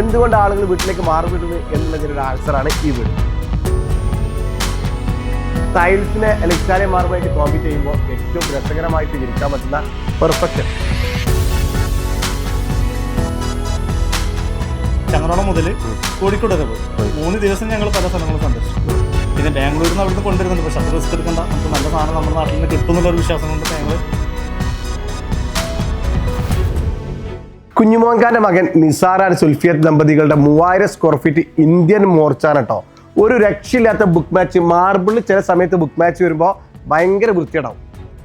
എന്തുകൊണ്ട് ആളുകൾ വീട്ടിലേക്ക് മാറുന്നത് എന്നുള്ളതിനൊരു ആൻസർ ആൻസറാണ് ഈ വീട്. ടൈൽസിനെ ഇറ്റാലിയൻ മാർബിളായിട്ട് കോമ്പീറ്റ് ചെയ്യുമ്പോൾ ഏറ്റവും രസകരമായിട്ട് വിരിക്കാൻ പറ്റുന്ന പെർഫെക്ഷൻ. ചങ്ങനോളം മുതൽ കോഴിക്കോട് വരെ പോയി. മൂന്ന് ദിവസം ഞങ്ങൾ പല സ്ഥലങ്ങളും സന്ദർശിച്ചു. പിന്നെ ബാംഗ്ലൂരിൽ നിന്ന് അവിടുന്ന് കൊണ്ടുവരുന്നുണ്ട്. പക്ഷെ അത് റിസ്ക് എടുക്കേണ്ട. നമുക്ക് നല്ല സാധനം നമ്മുടെ നാട്ടിൽ നിന്ന് കിട്ടും എന്നുള്ള ഒരു വിശ്വാസം കൊണ്ട് ഞങ്ങൾ കുഞ്ഞുമോൻഖാന്റെ മകൻ നിസാർ ആൻഡ് സുൽഫിയത്ത് ദമ്പതികളുടെ മൂവായിരം സ്ക്വയർ ഫീറ്റ് ഇന്ത്യൻ മോർച്ചാണ് കേട്ടോ. ഒരു രക്ഷയില്ലാത്ത ബുക്ക് മാച്ച് മാർബിളിൽ ചില സമയത്ത് ബുക്ക് മാച്ച് വരുമ്പോൾ ഭയങ്കര വൃത്തിയുണ്ടാവും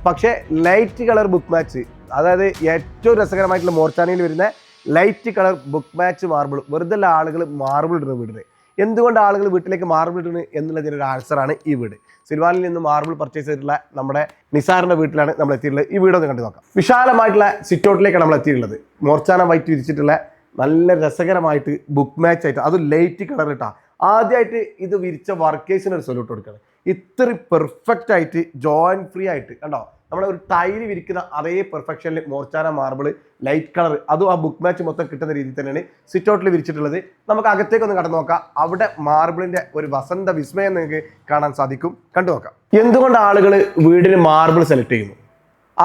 പക്ഷേ ലൈറ്റ് കളർ ബുക്ക് മാച്ച് അതായത് ഏറ്റവും രസകരമായിട്ടുള്ള മോർച്ചാനയിൽ വരുന്ന light colour book match marble വെറുതെ ആളുകൾ മാർബിൾ ഇടുന്ന വീടിന്. എന്തുകൊണ്ട് ആളുകൾ വീട്ടിലേക്ക് മാർബിൾ ഇടുന്നു എന്നുള്ളതിന്റെ ഒരു ആൻസറാണ് ഈ വീട്. സിൽവാനിൽ നിന്ന് മാർബിൾ പർച്ചേസ് ചെയ്തിട്ടുള്ള നമ്മുടെ നിസാറിന്റെ വീട്ടിലാണ് നമ്മൾ എത്തിയിട്ടുള്ളത്. ഈ വീടൊന്ന് കണ്ടു നോക്കാം. വിശാലമായിട്ടുള്ള സിറ്റൗട്ടിലേക്കാണ് നമ്മൾ എത്തിയിട്ടുള്ളത്. മോർച്ചാന വൈറ്റ് വിരിച്ചിട്ടുള്ള നല്ല രസകരമായിട്ട് ബുക്ക് മാച്ച് ആയിട്ട് അത് ലൈറ്റ് കളർ ഇട്ടാ. ആദ്യമായിട്ട് ഇത് വിരിച്ച വർക്കേഴ്സിന് ഒരു സൊല്യൂട്ട് കൊടുക്കുന്നത് ഇത്ര പെർഫെക്റ്റ് ആയിട്ട് ജോയിൻ ഫ്രീ ആയിട്ട് കണ്ടോ? നമ്മുടെ ഒരു ടൈൽ വിരിക്കുന്ന അതേ പെർഫെക്ഷനിൽ മോർച്ചാന മാർബിൾ ലൈറ്റ് കളർ അതും ആ ബുക്ക് മാച്ച് മൊത്തം കിട്ടുന്ന രീതിയിൽ തന്നെയാണ് സിറ്റ് ഔട്ടിൽ വിരിച്ചിട്ടുള്ളത്. നമുക്ക് അകത്തേക്ക് ഒന്ന് കടന്നു നോക്കാം. അവിടെ മാർബിളിന്റെ ഒരു വസന്ത വിസ്മയം നിങ്ങൾക്ക് കാണാൻ സാധിക്കും. കണ്ടു നോക്കാം. എന്തുകൊണ്ട് ആളുകൾ വീടിന് മാർബിൾ സെലക്ട് ചെയ്യുന്നു?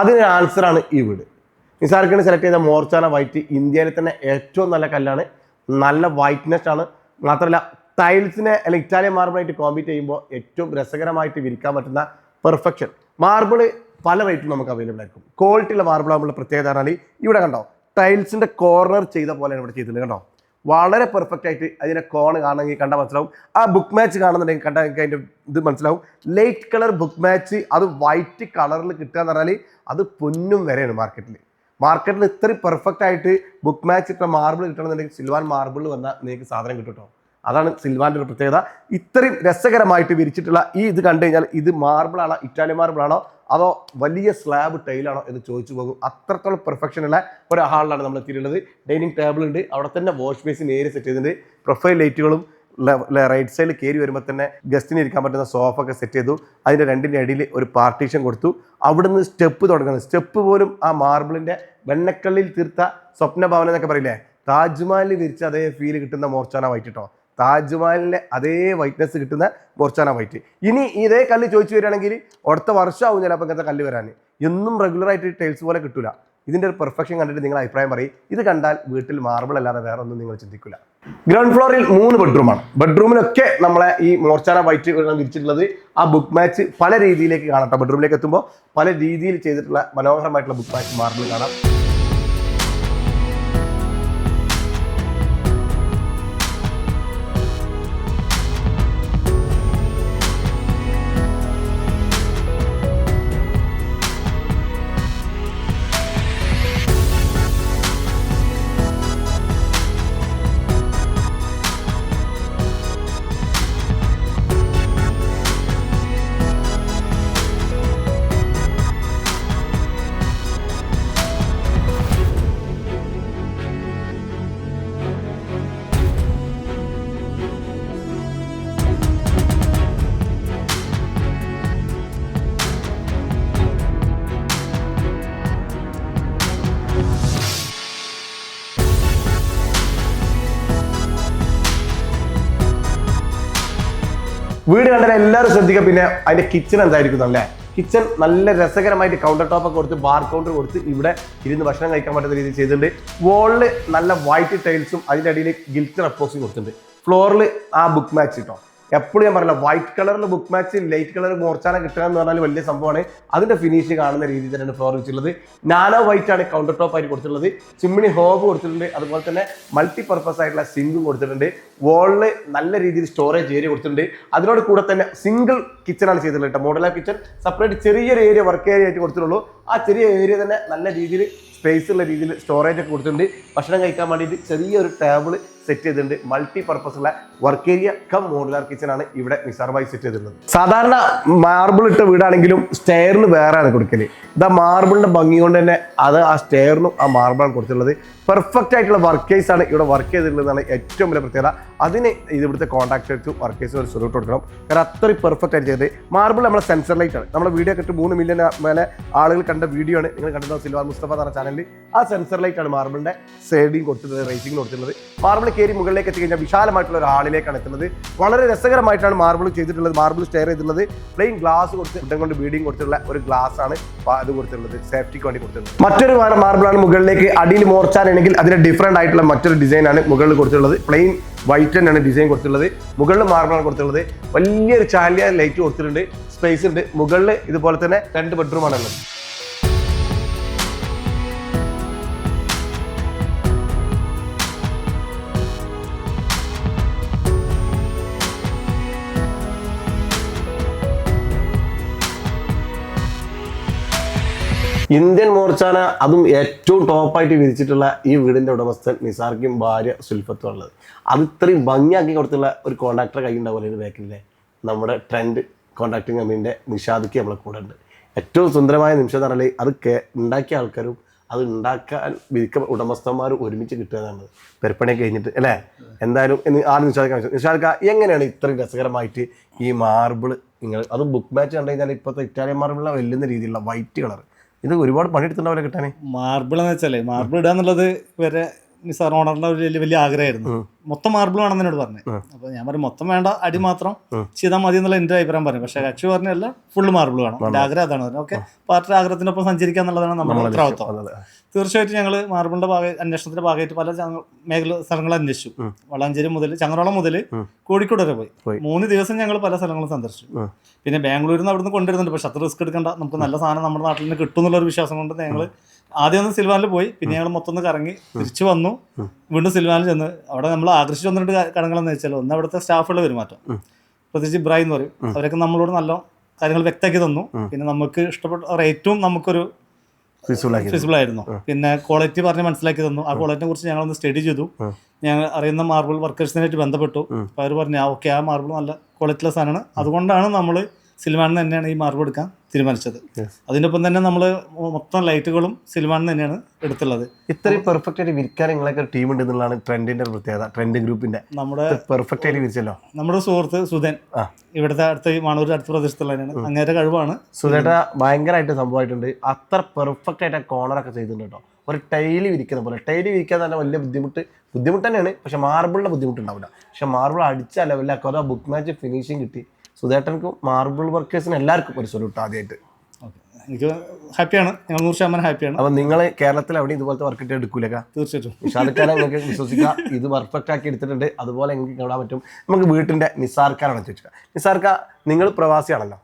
അതിന് ആൻസറാണ് ഈ വീട്. നിസാർക്കിന് സെലക്ട് ചെയ്ത മോർച്ചാന വൈറ്റ് ഇന്ത്യയിലെ തന്നെ ഏറ്റവും നല്ല കല്ലാണ്. നല്ല വൈറ്റ്നെസ് ആണ്. മാത്രമല്ല ടൈൽസിനെ അല്ലെങ്കിൽ ഇറ്റാലിയൻ മാർബിളായിട്ട് കോമ്പീറ്റ് ചെയ്യുമ്പോൾ ഏറ്റവും രസകരമായിട്ട് വിരിക്കാൻ പറ്റുന്ന പെർഫെക്ഷൻ മാർബിൾ പല റേറ്റും നമുക്ക് അവൈലബിൾ ആയിരിക്കും. ക്വാളിറ്റിയുള്ള മാർബിൾ ആകുമ്പോൾ പ്രത്യേകത പറഞ്ഞാൽ ഇവിടെ കണ്ടോ ടൈൽസിന്റെ കോർണർ ചെയ്ത പോലെയാണ് ഇവിടെ ചെയ്തിട്ടുണ്ട് കണ്ടോ? വളരെ പെർഫെക്റ്റ് ആയിട്ട് അതിനെ കോൺ കാണണമെങ്കിൽ കണ്ടാൽ മനസ്സിലാവും. ആ ബുക്ക് മാച്ച് കാണുന്നുണ്ടെങ്കിൽ കണ്ടാൽ നിങ്ങൾക്ക് അതിന്റെ ഇത് മനസ്സിലാവും. ലൈറ്റ് കളർ ബുക്ക് മാച്ച് അത് വൈറ്റ് കളറിൽ കിട്ടുക എന്ന് പറഞ്ഞാൽ അത് പൊന്നും വരെയാണ് മാർക്കറ്റിൽ മാർക്കറ്റിൽ ഇത്രയും പെർഫെക്റ്റ് ആയിട്ട് ബുക്ക് മാച്ച് ഇട്ട മാർബിൾ കിട്ടണമെന്നുണ്ടെങ്കിൽ സിൽവാൻ മാർബിൾ വന്നാൽ നിങ്ങൾക്ക് സാധനം കിട്ടും കേട്ടോ അതാണ് സിൽവാന്റെ ഒരു പ്രത്യേകത. ഇത്രയും രസകരമായിട്ട് വിരിച്ചിട്ടുള്ള ഈ ഇത് കണ്ടു കഴിഞ്ഞാൽ ഇത് മാർബിളാണോ ഇറ്റാലിയൻ മാർബിളാണോ അതോ വലിയ സ്ലാബ് ടൈലാണോ എന്ന് ചോദിച്ചു പോകും. അത്രത്തോളം പെർഫെക്ഷൻ ഉള്ള ഒരു ഹാളിലാണ് നമ്മൾ എത്തിയിട്ടുള്ളത്. ഡൈനിങ് ടേബിൾ ഉണ്ട്. അവിടെ തന്നെ വാഷ് ബേസിൻ ഏരിയ സെറ്റ് ചെയ്തിട്ടുണ്ട്. പ്രൊഫൈൽ ലൈറ്റുകളും റൈറ്റ് സൈഡിൽ കയറി വരുമ്പോൾ തന്നെ ഗസ്റ്റിന് ഇരിക്കാൻ പറ്റുന്ന സോഫ ഒക്കെ സെറ്റ് ചെയ്തു. അതിന്റെ രണ്ടിന്റെ ഇടയിൽ ഒരു പാർട്ടീഷൻ കൊടുത്തു. അവിടുന്ന് സ്റ്റെപ്പ് തുടങ്ങുന്നത് സ്റ്റെപ്പ് പോലും ആ മാർബിളിന്റെ വെണ്ണക്കള്ളിൽ തീർത്ത സ്വപ്നഭവനം എന്നൊക്കെ പറയില്ലേ? താജ്മഹലിൽ വിരിച്ച അതേ ഫീൽ കിട്ടുന്ന മോർച്ചാന വൈറ്റ് കേട്ടോ താജ്മഹലിന്റെ അതേ വൈറ്റ്നസ് കിട്ടുന്ന ബോർച്ചാന വൈറ്റ് ഇനി ഇതേ കല്ല് ചോദിച്ചു വരികയാണെങ്കിൽ അടുത്ത വർഷമാവും ചിലപ്പോൾ ഇങ്ങനത്തെ കല്ല് വരാൻ. എന്നും റെഗുലറായിട്ട് ടൈൽസ് പോലെ കിട്ടില്ല ഇതിന്റെ ഒരു പെർഫെക്ഷൻ കണ്ടിട്ട് നിങ്ങൾ അഭിപ്രായം പറയും. ഇത് കണ്ടാൽ വീട്ടിൽ മാർബിൾ അല്ലാതെ വേറെ ഒന്നും നിങ്ങൾ ചിന്തിക്കില്ല ഗ്രൗണ്ട് ഫ്ലോറിൽ മൂന്ന് ബെഡ്റൂമാണ് ബെഡ്റൂമിലൊക്കെ നമ്മളെ ഈ മോർച്ചാന വൈറ്റ് വിരിച്ചിട്ടുള്ളത് ആ ബുക്ക് മാച്ച് പല രീതിയിലേക്ക് കാണാം ബെഡ്റൂമിലേക്ക് എത്തുമ്പോൾ പല രീതിയിൽ ചെയ്തിട്ടുള്ള മനോഹരമായിട്ടുള്ള ബുക്ക് മാച്ച് മാർബിൾ കാണാം. വീട് കണ്ടാൽ എല്ലാവരും ശ്രദ്ധിക്കുക. പിന്നെ അതിന്റെ കിച്ചൺ എന്തായിരിക്കും അല്ലേ കിച്ചൺ നല്ല രസകരമായിട്ട് കൗണ്ടർ ടോപ്പ് ഒക്കെ കൊടുത്ത് ബാർ കൗണ്ടർ കൊടുത്ത് ഇവിടെ ഇരുന്ന് ഭക്ഷണം കഴിക്കാൻ പറ്റുന്ന രീതിയിൽ ചെയ്തിട്ടുണ്ട്. വോളിൽ നല്ല വൈറ്റ് ടൈൽസും അതിന്റെ അടിയിൽ ഗിൽറ്റർ അപ്പോസും കൊടുത്തിട്ടുണ്ട്. ഫ്ലോറിൽ ആ ബുക്ക് മാച്ച് കിട്ടോ എപ്പോഴും ഞാൻ പറഞ്ഞില്ല വൈറ്റ് കളറിൽ ബുക്ക് മാച്ച് ലൈറ്റ് കളർ മോർച്ചാല കിട്ടുക എന്ന് പറഞ്ഞാൽ വലിയ സംഭവമാണ്. അതിന്റെ ഫിനിഷ് കാണുന്ന രീതിയിൽ തന്നെയാണ് ഫ്ലോർ വെച്ചിട്ടുള്ളത്. നാനോ വൈറ്റ് ആണ് കൗണ്ടർ ടോപ്പ് ആയിട്ട് കൊടുത്തിട്ടുള്ളത്. ചിമ്മിണി ഹോബ് കൊടുത്തിട്ടുണ്ട്. അതുപോലെ തന്നെ മൾട്ടി പർപ്പസ് ആയിട്ടുള്ള സിങ്കും കൊടുത്തിട്ടുണ്ട്. വോളിൽ നല്ല രീതിയിൽ സ്റ്റോറേജ് ഏരിയ കൊടുത്തിട്ടുണ്ട്. അതിനോട് കൂടെ തന്നെ സിംഗിൾ കിച്ചണാണ് ചെയ്തിട്ടുള്ളത് കേട്ടോ. മോഡലാർ കിച്ചൺ സെപ്പറേറ്റ് ചെറിയൊരു ഏരിയ വർക്ക് ഏരിയ ആയിട്ട് കൊടുത്തിട്ടുള്ളൂ. ആ ചെറിയ ഏരിയ തന്നെ നല്ല രീതിയിൽ സ്പേസ് ഉള്ള രീതിയിൽ സ്റ്റോറേജ് ഒക്കെ കൊടുത്തിട്ടുണ്ട്. ഭക്ഷണം കഴിക്കാൻ വേണ്ടിയിട്ട് ചെറിയൊരു ടേബിൾ സെറ്റ് ചെയ്തിട്ടുണ്ട്. മൾട്ടി പർപ്പസ് ഉള്ള work area cum modular kitchen ആണ് ഇവിടെ നിസാർബായി സെറ്റ് ചെയ്തിട്ടുള്ളത്. സാധാരണ മാർബിൾ ഇട്ട വീടാണെങ്കിലും സ്റ്റെയറിന് വേറെയാണ് കൊടുക്കൽ. ഇതാ മാർബിളിന്റെ ഭംഗി കൊണ്ട് തന്നെ അത് ആ സ്റ്റെയറിനും ആ മാർബിളാണ് കൊടുത്തിട്ടുള്ളത്. പെർഫെക്റ്റ് ആയിട്ടുള്ള വർക്കേഴ്സ് ആണ് ഇവിടെ വർക്ക് ചെയ്തിട്ടുള്ളതാണ് ഏറ്റവും വലിയ പ്രത്യേകത. അതിന് ഇത് ഇവിടുത്തെ കോൺട്രാക്ടർക്ക് വർക്കേഴ്സ് ഒരു സൊല്യൂട്ട് കൊടുക്കണം. കാരണം അത്രയും പെർഫെക്റ്റ് ആയിട്ട് ചെയ്തത്. മാർബിൾ നമ്മളെ സെൻസർ ലൈറ്റ് ആണ്. നമ്മുടെ വീഡിയോ കെട്ട് മൂന്ന് മില്യൺ മേലെ ആളുകൾ കണ്ട വീഡിയോ ആണ്. നിങ്ങൾ കണ്ടത് സിൽവാർ മുസ്തഫ എന്ന ചാനലിൽ ആ സെൻസർ ലൈറ്റ് ആണ് മാർബിളിന്റെ സൈഡിങ് കൊടുത്തിട്ടുള്ളത് റേറ്റിംഗ് കൊടുത്തിട്ടുള്ളത്. മാർബിൾ കയറി മുകളിലേക്ക് എത്തിക്കഴിഞ്ഞാൽ വിശാലമായിട്ടുള്ള ഒരു ഹാളിലേക്കാണ് എത്തുന്നത്. വളരെ രസകരമായിട്ടാണ് മാർബിൾ ചെയ്തിട്ടുള്ളത് മാർബിൾ സ്റ്റെയർ ചെയ്തിട്ടുള്ളത്. പ്ലെയിൻ ഗ്ലാസ് കൊടുത്ത് ഇടം കൊണ്ട് ബീഡിങ് കൊടുത്തിട്ടുള്ള ഒരു ഗ്ലാസ് ആണ് അത് കൊടുത്തിട്ടുള്ളത്. സേഫ്റ്റിക്ക് വേണ്ടി കൊടുത്തിട്ടുള്ളത്. മറ്റൊരു മാർബിളാണ് മുകളിലേക്ക് അടിയിൽ മോർച്ചാനാണെങ്കിൽ അതിന് ഡിഫറെന്റ് ആയിട്ടുള്ള മറ്റൊരു ഡിസൈൻ ആണ് മുകളിൽ കൊടുത്തിട്ടുള്ളത്. പ്ലെയിൻ വൈറ്റ് തന്നെയാണ് ഡിസൈൻ കൊടുത്തിട്ടുള്ളത്. മുകളിൽ മാർബിളാണ് കൊടുത്തിട്ടുള്ളത്. വലിയൊരു ചാലിയ ലൈറ്റ് കൊടുത്തിട്ടുണ്ട്. സ്പേസ് ഉണ്ട്. മുകളിൽ ഇതുപോലെ തന്നെ രണ്ട് ബെഡ്റൂം ഇന്ത്യൻ മോർച്ചാന അതും ഏറ്റവും ടോപ്പായിട്ട് വിരിച്ചിട്ടുള്ള ഈ വീടിന്റെ ഉടമസ്ഥൻ നിസാർക്കും ഭാര്യ സുൽഫത്തും ഉള്ളത്. അത് ഇത്രയും ഭംഗിയാക്കി കൊടുത്തുള്ള ഒരു കോൺട്രാക്ടറെ കൈ ഉണ്ടാവില്ല ബാക്കിലെ നമ്മുടെ ട്രെൻഡ് കോൺട്രാക്ടിങ് കമ്പനീന്റെ നിഷാദിക്ക് നമ്മളെ കൂടെ ഉണ്ട്. ഏറ്റവും സുന്ദരമായ നിമിഷം എന്ന് പറഞ്ഞാൽ അത് കേ ഉണ്ടാക്കിയ ആൾക്കാരും അത് ഉണ്ടാക്കാൻ വിധിക്ക ഉടമസ്ഥന്മാർ ഒരുമിച്ച് കിട്ടുക എന്നുള്ളത് പെരുപ്പണി കഴിഞ്ഞിട്ട് അല്ലേ? എന്തായാലും എന്ന് ആദ്യം നിഷാദിക്കാൻ നിഷാദിക്ക എങ്ങനെയാണ് ഇത്രയും രസകരമായിട്ട് ഈ മാർബിൾ നിങ്ങൾ അത് ബുക്ക് മാച്ച് കണ്ടു കഴിഞ്ഞാൽ ഇപ്പോഴത്തെ ഇറ്റാലിയൻ മാർബിളിനെ വെല്ലുന്ന രീതിയിലുള്ള വൈറ്റ് കളർ ഇത് ഒരുപാട് പണിയെടുത്തിട്ടുണ്ടാവില്ല കിട്ടാനേ? മാർബിൾ എന്ന് വെച്ചാലേ മാർബിൾ ഇടുക എന്നുള്ളത് വരെ നിസാർ ഓണറിന്റെ ഒരു വലിയ വലിയ ആഗ്രഹമായിരുന്നു. മൊത്തം മാർബിൾ വേണമെന്ന് എന്നോട് പറഞ്ഞു. അപ്പൊ ഞാൻ പറഞ്ഞു മൊത്തം വേണ്ട അടി മാത്രം. ചെയ്താൽ മതി എന്നുള്ള എന്റെ അഭിപ്രായം പറഞ്ഞു. പക്ഷെ കക്ഷി പറഞ്ഞല്ല ഫുള്ള് മാർബിൾ വേണം. എന്റെ ആഗ്രഹം അതാണ് പറഞ്ഞു ഓക്കെ പാർട്ടി ആഗ്രഹത്തിനൊപ്പം സഞ്ചരിക്കുക എന്നുള്ളതാണ് നമ്മുടെ ഉത്തരവാദിത്വം. തീർച്ചയായിട്ടും ഞങ്ങൾ മാർബിളിന്റെ ഭാഗ അന്വേഷണത്തിന്റെ ഭാഗമായിട്ട് പല മേഖല സ്ഥലങ്ങൾ അന്വേഷിച്ചു. വളാഞ്ചേരി മുതൽ ചങ്ങരോളം മുതൽ കോഴിക്കോട് വരെ പോയി. മൂന്ന് ദിവസം ഞങ്ങൾ പല സ്ഥലങ്ങളും സന്ദർശിച്ചു. പിന്നെ ബാംഗ്ലൂരിൽ നിന്ന് അവിടുന്ന് കൊണ്ടുവരുന്നുണ്ട്. പക്ഷെ അത്ര റിസ്ക് എടുക്കണ്ട. നമുക്ക് നല്ല സാധനം നമ്മുടെ നാട്ടിൽ നിന്ന് കിട്ടും എന്നുള്ള ഒരു വിശ്വാസം കൊണ്ട് ഞങ്ങൾ ആദ്യം ഒന്ന് സിൽവാനിൽ പോയി. പിന്നെ ഞങ്ങൾ മൊത്തം ഒന്ന് കറങ്ങി തിരിച്ചു വന്നു. വീണ്ടും സിൽവാനിൽ ചെന്ന് അവിടെ നമ്മൾ ആകർഷിച്ച് വന്നിട്ട് കടങ്ങളെന്ന് വെച്ചാൽ ഒന്ന് അവിടുത്തെ സ്റ്റാഫുകളുടെ പെരുമാറ്റം. പ്രത്യേകിച്ച് ഇബ്രാഹിം എന്ന് പറയും. അവരൊക്കെ നമ്മളോട് നല്ല കാര്യങ്ങൾ വ്യക്തമാക്കി തന്നു. പിന്നെ നമുക്ക് ഇഷ്ടപ്പെട്ട റേറ്റും നമുക്കൊരു. ഫിസിബിൾ ആയിരുന്നു. പിന്നെ ക്വാളിറ്റി പറഞ്ഞ് മനസ്സിലാക്കി തന്നു. ആ ക്വാളിറ്റിനെ കുറിച്ച് ഞങ്ങളൊന്ന് സ്റ്റഡി ചെയ്തു. ഞങ്ങൾ അറിയുന്ന മാർബിൾ വർക്കേഴ്സിനായിട്ട് ബന്ധപ്പെട്ടു. അപ്പോൾ അവർ പറഞ്ഞു ആ ഓക്കെ ആ മാർബിൾ നല്ല ക്വാളിറ്റിയുള്ള സാധനമാണ്. അതുകൊണ്ടാണ് നമ്മൾ സിൽവാനിൽ തന്നെയാണ് ഈ മാർബ് എടുക്കാൻ തീരുമാനിച്ചത്. അതിനൊപ്പം തന്നെ നമ്മൾ മൊത്തം ലൈറ്റുകളും സിൽവാനിൽ തന്നെയാണ് എടുത്തുള്ളത്. ഇത്രയും പെർഫെക്റ്റ് ആയിട്ട് വിരിക്കാൻ നിങ്ങളൊക്കെ ടീം ഉണ്ട് എന്നുള്ളതാണ് ട്രെൻഡിന്റെ പ്രത്യേകത ട്രെൻഡ് ഗ്രൂപ്പിന്റെ നമ്മുടെ പെർഫെക്റ്റ് ആയിട്ട് വിരിച്ചല്ലോ? നമ്മുടെ സുഹൃത്ത് സുധൻ. ഇവിടുത്തെ അടുത്ത മാണൂർ അടുത്ത പ്രദേശത്തുള്ളതിനാണ് അങ്ങേരെ കഴിവാണ്. സുധേട്ട ഭയങ്കരമായിട്ട് സംഭവമായിട്ടുണ്ട്. അത്ര പെർഫെക്റ്റ് ആയിട്ട് കോർണറൊക്കെ ചെയ്തിട്ടുണ്ട് കേട്ടോ. ഒരു ടൈൽ വിരിക്കുന്ന പോലെ. ടൈൽ വിരിക്കാൻ തന്നെ വലിയ ബുദ്ധിമുട്ട് ബുദ്ധിമുട്ട് തന്നെയാണ്. പക്ഷെ മാർബിളിന്റെ ബുദ്ധിമുട്ടുണ്ടാവില്ല. പക്ഷെ മാർബിൾ അടിച്ച ലെവലിലാക്കുക അതോ ബുക്ക് മാച്ച് ഫിനിഷിങ് കിട്ടി. സുധേട്ടൻക്കും മാർബിൾ വർക്കേഴ്സിന് എല്ലാവർക്കും ഒരു സൊല്യൂട്ട് ആദ്യമായിട്ട് എനിക്ക് ഹാപ്പിയാണ്. ഞങ്ങൾ നൂറ് ശതമാനം ഹാപ്പിയാണ്. അപ്പൊ നിങ്ങൾ കേരളത്തിൽ അവിടെ ഇതുപോലത്തെ വർക്ക് ഇട്ട് എടുക്കൂലേ തീർച്ചയായിട്ടും. നിങ്ങൾക്ക് വിശ്വസിക്കാം. ഇത് പെർഫെക്റ്റ് ആക്കി എടുത്തിട്ടുണ്ട്. അതുപോലെ എനിക്ക് കാണാൻ പറ്റും. നമുക്ക് വീട്ടിന്റെ നിസാർക്കാരാണ് ചോദിച്ചത് നിസാർക്ക നിങ്ങൾ പ്രവാസിയാണല്ലോ.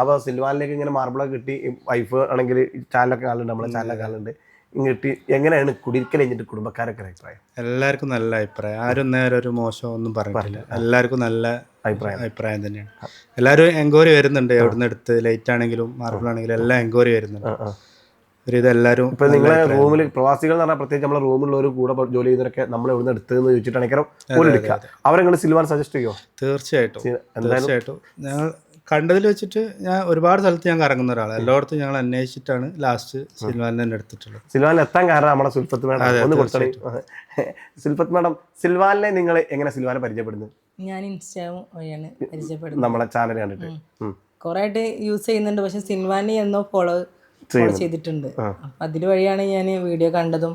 അപ്പൊ സിൽവാനിലേക്ക് ഇങ്ങനെ മാർബിളൊക്കെ കിട്ടി വൈഫ് ആണെങ്കിൽ ചാനലൊക്കെ കാണുന്നുണ്ട് നമ്മളെ ചാനലൊക്കെ കാണുന്നുണ്ട് ഇങ്ങോട്ട് എങ്ങനെയാണ് കുടിക്കൽ കഴിഞ്ഞിട്ട് കുടുംബക്കാരൊക്കെ അഭിപ്രായം? എല്ലാവർക്കും നല്ല അഭിപ്രായം. ആരും നേരെ ഒരു മോശം ഒന്നും പറഞ്ഞില്ല എല്ലാവർക്കും നല്ല അഭിപ്രായം. അഭിപ്രായം തന്നെയാണ്. എല്ലാവരും എൻക്വയറി വരുന്നുണ്ട്. എവിടുന്ന് എടുത്ത് ലൈറ്റ് ആണെങ്കിലും മാർബിൾ ആണെങ്കിലും എല്ലാം എൻക്വയറി വരുന്നുണ്ട്. ഒരു ഇത് എല്ലാവരും ഇപ്പൊ നിങ്ങളെ റൂമിൽ പ്രവാസികൾ എന്ന് പറഞ്ഞാൽ പ്രത്യേകിച്ച് നമ്മളെ റൂമിലുള്ളവർ കൂടെ ജോലി ചെയ്യുന്നവരൊക്കെ നമ്മൾ എവിടുന്ന് എടുത്തതെന്ന് ചോദിച്ചിട്ടാണെങ്കിൽ പോലും എടുക്കുക. അവരെങ്ങനെ സിൽവാൻ സജസ്റ്റ് ചെയ്യോ? തീർച്ചയായിട്ടും. തീർച്ചയായിട്ടും. ഞങ്ങൾ കണ്ടതിൽ വെച്ചിട്ട് ഞാൻ ഒരുപാട് സ്ഥലത്ത് ഞാൻ കറങ്ങുന്ന ഒരാളാണ് എല്ലായിടത്തും ഞങ്ങൾ അന്വേഷിച്ചിട്ടാണ് ലാസ്റ്റ് സിൽവാൻ തന്നെ എടുത്തിട്ടുള്ളത്. സിൽവാനിൽ എത്താൻ കാരണം നമ്മുടെ സുൽഫത്ത് മാഡം. ഒന്ന് കൊടുത്തേ സുൽഫത്ത് മാഡം സിൽവാനിലെ നിങ്ങൾ എങ്ങനെ സിൽവാനെ പരിചയപ്പെടുന്നത്? ഞാൻ ഇൻസ്റ്റാഗ്രാം വഴിയാണ് പരിചയപ്പെടുന്നത്. നമ്മളെ ചാനൽ കണ്ടിട്ട്. കുറെ ആയിട്ട് യൂസ് ചെയ്യുന്നുണ്ട്. പക്ഷെ സിൻവാനി എന്നോ ഫോളോ ഫോളോ ചെയ്തിട്ടുണ്ട്. അതിൽ വഴിയാണ് ഞാൻ വീഡിയോ കണ്ടതും.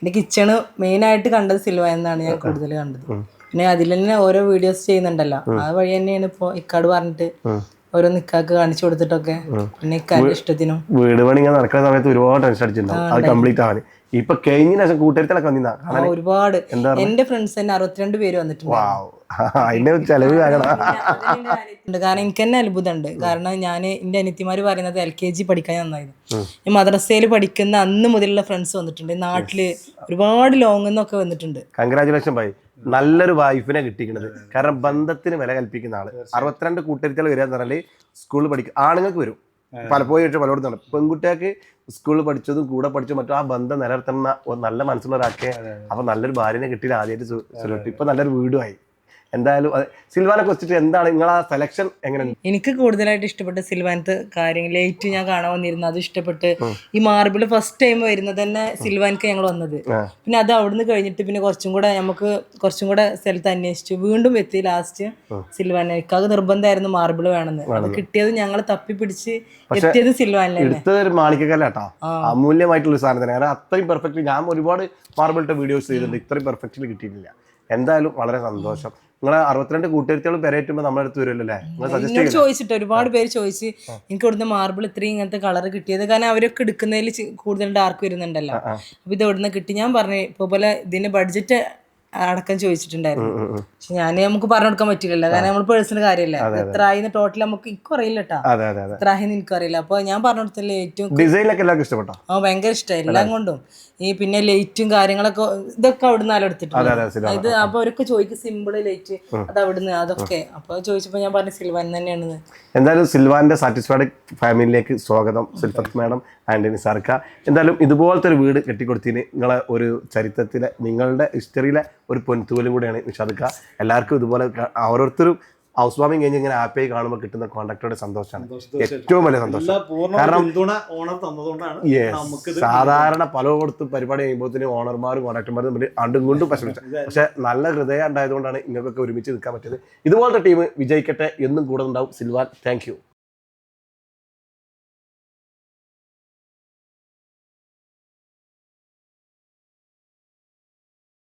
എന്റെ കിച്ചണ് മെയിൻ ആയിട്ട് കണ്ടത് സിൽവ എന്നാണ് ഞാൻ കൂടുതൽ കണ്ടത്. പിന്നെ അതിൽ തന്നെ ഓരോ വീഡിയോസ് ചെയ്യുന്നുണ്ടല്ലോ. ആ വഴി തന്നെയാണ് ഇപ്പോ ഇക്കാട് പറഞ്ഞിട്ട് ഓരോ നിക്കാക്ക് കാണിച്ചു കൊടുത്തിട്ടൊക്കെ. പിന്നെ ഇക്കാരുടെ ഇഷ്ടത്തിനും. വീട് പണി ഇങ്ങനെ നടക്കുന്ന സമയത്ത് ഒരുപാട് ടെൻഷൻ അടിച്ചിട്ടുണ്ടാവും. അത് കംപ്ലീറ്റ് ആവാൻ ഇപ്പൊ കഴിഞ്ഞ ശേഷം കൂട്ടുകാരത്തിലൊക്കെ വന്നിരുന്നാ ഒരുപാട്. എന്റെ ഫ്രണ്ട്സ് തന്നെ അറുപത്തിരണ്ട് പേര് വന്നിട്ടുണ്ട്. അതിന്റെ ചെലവ്. കാരണം. എനിക്ക് തന്നെ അത്ഭുതമുണ്ട്. കാരണം ഞാൻ എന്റെ അനിയത്തിമാര് പറയുന്നത് എൽ കെ ജി പഠിക്കാൻ നന്നായിരുന്നു. ഈ മദ്രസയിൽ പഠിക്കുന്ന അന്ന് മുതലുള്ള ഫ്രണ്ട്സ് വന്നിട്ടുണ്ട്. നാട്ടിൽ ഒരുപാട് ലോങ് എന്നൊക്കെ വന്നിട്ടുണ്ട്. കൺഗ്രാചുലേഷൻ ഭായി നല്ലൊരു വൈഫിനെ കിട്ടിക്കുന്നത് കാരണം ബന്ധത്തിന് വില കൽപ്പിക്കുന്ന ആൾ. അറുപത്തിരണ്ട് കൂട്ടുകാരികൾ വരിക എന്ന് പറഞ്ഞാൽ സ്കൂളിൽ പഠിക്കും ആണുങ്ങൾക്ക് വരും. പലപ്പോഴും ചോദിച്ചാൽ പലയിടത്തും നടക്കും പെൺകുട്ടികൾക്ക് സ്കൂളിൽ പഠിച്ചതും കൂടെ പഠിച്ചതും മറ്റും ആ ബന്ധം നിലനിർത്തുന്ന നല്ല മനസ്സുള്ള ഒരാക്കെ അപ്പൊ നല്ലൊരു ഭാര്യനെ കിട്ടിയിട്ട് ആദ്യമായിട്ട് ഇപ്പൊ നല്ലൊരു വീടുമായി എന്തായാലും സിൽവാനെ കുറിച്ചിട്ട് എന്താണ് നിങ്ങൾ ആ സെലക്ഷൻ എങ്ങനെ എനിക്ക് കൂടുതലായിട്ട് ഇഷ്ടപ്പെട്ട സിൽവാനത്ത് കാര്യങ്ങൾ ലേറ്റ് ഞാൻ കാണാൻ വന്നിരുന്നു. അത് ഇഷ്ടപ്പെട്ട് ഈ മാർബിൾ ഫസ്റ്റ് ടൈം വരുന്നത് തന്നെ സിൽവാനക്ക് ഞങ്ങൾ വന്നത്. പിന്നെ അത് അവിടുന്ന് കഴിഞ്ഞിട്ട് പിന്നെ കുറച്ചും കൂടെ നമുക്ക് കുറച്ചും കൂടെ സ്ഥലത്ത് അന്വേഷിച്ചു. വീണ്ടും എത്തി ലാസ്റ്റ് സിൽവാന. ഇക്കാക്ക് നിർബന്ധമായിരുന്നു മാർബിൾ വേണമെന്ന്. അത് കിട്ടിയത് ഞങ്ങൾ തപ്പി പിടിച്ച് എത്തിയത് സിൽവാനിലാണ് എടുത്തത് ഒരു മാണിക്കല്ല അമൂല്യമായിട്ടുള്ള സാധനം തന്നെ അത്രയും പെർഫെക്റ്റ് ഞാൻ ഒരുപാട് മാർബിളിന്റെ വീഡിയോസ് ചെയ്തിട്ടുണ്ട്. ഇത്രയും പെർഫെക്റ്റിൽ കിട്ടിയിട്ടില്ല. എന്തായാലും വളരെ സന്തോഷം. നിങ്ങളെ അറുപത്തിരണ്ട് കൂട്ടുകാരികളും പെരേറ്റുമ്പോൾ നമ്മുടെ അടുത്ത് വരുമല്ലോ എന്നോട് ചോദിച്ചിട്ട് ഒരുപാട് പേര് ചോദിച്ച് എനിക്ക് ഇവിടുന്ന് മാർബിൾ ഇത്രയും ഇങ്ങനത്തെ കളർ കിട്ടിയത്. കാരണം അവരൊക്കെ എടുക്കുന്നതിൽ കൂടുതൽ ഡാർക്ക് വരുന്നുണ്ടല്ലോ. അപ്പൊ ഇത് എവിടുന്ന് കിട്ടി? ഞാൻ പറഞ്ഞു ഇപ്പൊ പോലെ ഇതിന്റെ ബഡ്ജറ്റ് അടക്കം ചോദിച്ചിട്ടുണ്ടായിരുന്നു. പക്ഷെ ഞാൻ നമുക്ക് പറഞ്ഞു കൊടുക്കാൻ പറ്റില്ല കാരണം നമ്മൾ പേഴ്സണൽ കാര്യമല്ല? എത്ര ആയി ടോട്ടൽ നമുക്ക് ഇക്കും അറിയില്ല കേട്ടോ അതെ അതെ അതെ. എത്ര ആയിന്ന് എനിക്കറിയില്ല അപ്പൊ ഞാൻ പറഞ്ഞു കൊടുത്തല്ലേ ഏറ്റവും ഡിസൈനിലൊക്കെ എല്ലാവർക്കും ഇഷ്ടപ്പെട്ടോ? ആ ഭയങ്കര ഇഷ്ടമായി എല്ലാം കൊണ്ടും. ഈ പിന്നെ ലൈറ്റും കാര്യങ്ങളൊക്കെ ഇതൊക്കെ അവിടുന്ന് സിൽവാൻ. ഇത് അപ്പൊ അവരൊക്കെ ചോദിക്കും സിമ്പിൾ ലൈറ്റ് അത് അവിടുന്ന് അതൊക്കെ. അപ്പൊ ചോദിച്ചപ്പോ ഞാൻ പറഞ്ഞു സിൽവാൻ തന്നെയാണ് എന്തായാലും സിൽവാന്റെ സാറ്റിസ്ഫൈഡ് ഫാമിലിയിലേക്ക് സ്വാഗതം സിൽഫത്ത് മാഡം ആന്റണി സർക്ക. എന്തായാലും ഇതുപോലത്തെ ഒരു വീട് കെട്ടിക്കൊടുത്തിന് നിങ്ങളെ ഒരു ചരിത്രത്തിലെ നിങ്ങളുടെ ഹിസ്റ്ററിയിലെ ഒരു പൊൻതൂലും കൂടെയാണ് നിഷാദക്ക എല്ലാവർക്കും ഇതുപോലെ ഓരോരുത്തരും ഹൗസ് വാമിങ് കഴിഞ്ഞ് ഇങ്ങനെ ആപ്പായി കാണുമ്പോൾ കിട്ടുന്ന കോണ്ടാക്ടറുടെ സന്തോഷമാണ് ഏറ്റവും വലിയ സന്തോഷം. കാരണം- സാധാരണ പലയിടത്തും പരിപാടി കഴിയുമ്പോഴത്തേനും ഓണർമാരും കോണ്ടാക്ടർമാരും തമ്മിൽ അണ്ടും കൊണ്ടും പ്രശ്നമില്ല പക്ഷെ നല്ല ഹൃദയം ഉണ്ടായതുകൊണ്ടാണ് ഇങ്ങൾക്കൊക്കെ ഒരുമിച്ച് നിൽക്കാൻ പറ്റിയത്. ഇതുപോലത്തെ ടീം വിജയിക്കട്ടെ എന്നും കൂടെ ഉണ്ടാവും. Silvan thank you